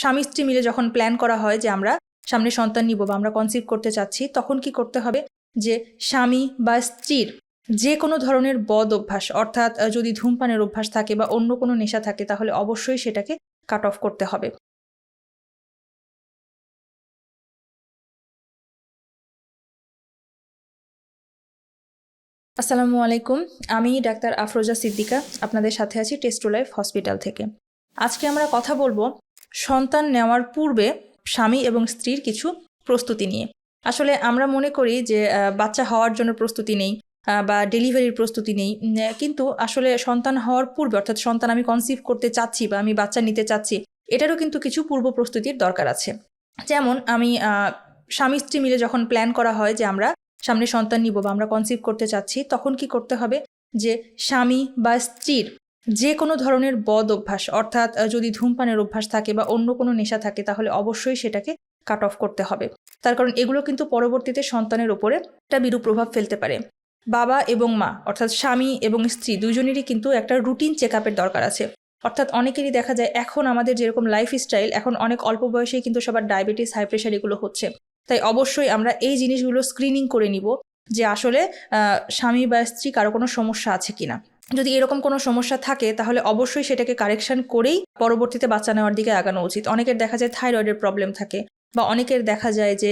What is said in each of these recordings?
স্বামী স্ত্রী মিলে যখন প্ল্যান করা হয় যে আমরা সামনে সন্তান নিব বা আমরা কনসিভ করতে চাচ্ছি, তখন কি করতে হবে? যে স্বামী বা স্ত্রীর যে কোনো ধরনের বদ অভ্যাস, অর্থাৎ যদি ধূমপানের অভ্যাস থাকে বা অন্য কোনো নেশা থাকে, তাহলে অবশ্যই সেটাকে কাট অফ করতে হবে। আসসালামু আলাইকুম। আমি ডাক্তার আফরোজা সিদ্দিকা, আপনাদের সাথে আছি টেস্টো লাইফ হসপিটাল থেকে। আজকে আমরা কথা বলব সন্তান নেওয়ার পূর্বে স্বামী এবং স্ত্রীর কিছু প্রস্তুতি নিয়ে। আসলে আমরা মনে করি যে বাচ্চা হওয়ার জন্য প্রস্তুতি নেই বা ডেলিভারির প্রস্তুতি নেই। কিন্তু আসলে সন্তান হওয়ার পূর্বে, অর্থাৎ সন্তান আমি কনসিভ করতে চাচ্ছি বা আমি বাচ্চা নিতে চাচ্ছি, এটারও কিন্তু কিছু পূর্ব প্রস্তুতির দরকার আছে। যেমন আমি স্বামী স্ত্রী মিলে যখন প্ল্যান করা হয় যে, আমরা সামনে সন্তান নিব বা আমরা কনসিভ করতে চাচ্ছি, তখন কি করতে হবে? যে, স্বামী বা স্ত্রীর যে কোনো ধরনের বদ অভ্যাস, অর্থাৎ যদি ধূমপানের অভ্যাস থাকে বা অন্য কোনো নেশা থাকে, তাহলে অবশ্যই সেটাকে কাট অফ করতে হবে। তার কারণ এগুলো কিন্তু পরবর্তীতে সন্তানের ওপরে একটা বিরূপ প্রভাব ফেলতে পারে। বাবা এবং মা, অর্থাৎ স্বামী এবং স্ত্রী, দুজনেরই কিন্তু একটা রুটিন চেক আপের দরকার আছে। অর্থাৎ অনেকেরই দেখা যায়, এখন আমাদের যেরকম লাইফ স্টাইল এখন অনেক অল্প বয়সেই কিন্তু সবার ডায়াবেটিস হাই প্রেশার এগুলো হচ্ছে। তাই অবশ্যই আমরা এই জিনিসগুলো স্ক্রিনিং করে নিব যে আসলে স্বামী বা স্ত্রী কারও কোনো সমস্যা আছে কিনা। যদি এরকম কোনো সমস্যা থাকে, তাহলে অবশ্যই সেটাকে কারেকশন করেই পরবর্তীতে বাচ্চা নেওয়ার দিকে আগানো উচিত। অনেকের দেখা যায় থাইরয়েডের প্রবলেম থাকে বা অনেকের দেখা যায় যে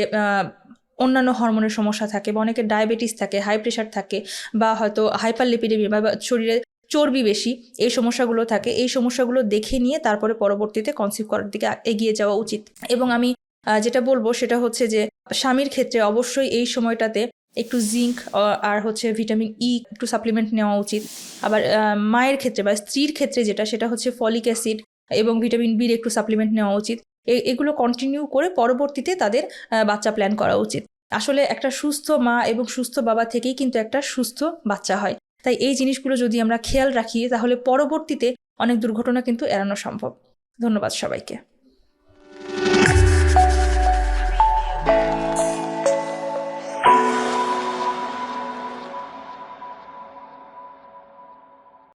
অন্যান্য হরমোনের সমস্যা থাকে বা অনেকের ডায়াবেটিস থাকে হাই প্রেশার থাকে বা হয়তো হাইপার লিপিডেমিয়া বা শরীরে চর্বি বেশি, এই সমস্যাগুলো থাকে। এই সমস্যাগুলো দেখে নিয়ে তারপরে পরবর্তীতে কনসিভ করার দিকে এগিয়ে যাওয়া উচিত। এবং আমি যেটা বলব সেটা হচ্ছে যে, স্বামীর ক্ষেত্রে অবশ্যই এই সময়টাতে একটু জিঙ্ক আর হচ্ছে ভিটামিন ই একটু সাপ্লিমেন্ট নেওয়া উচিত। আবার মায়ের ক্ষেত্রে বা স্ত্রীর ক্ষেত্রে যেটা, সেটা হচ্ছে ফলিক অ্যাসিড এবং ভিটামিন বির একটু সাপ্লিমেন্ট নেওয়া উচিত। এগুলো কন্টিনিউ করে পরবর্তীতে তাদের বাচ্চা প্ল্যান করা উচিত। আসলে একটা সুস্থ মা এবং সুস্থ বাবা থেকেই কিন্তু একটা সুস্থ বাচ্চা হয়। তাই এই জিনিসগুলো যদি আমরা খেয়াল রাখি, তাহলে পরবর্তীতে অনেক দুর্ঘটনা কিন্তু এড়ানো সম্ভব। ধন্যবাদ সবাইকে।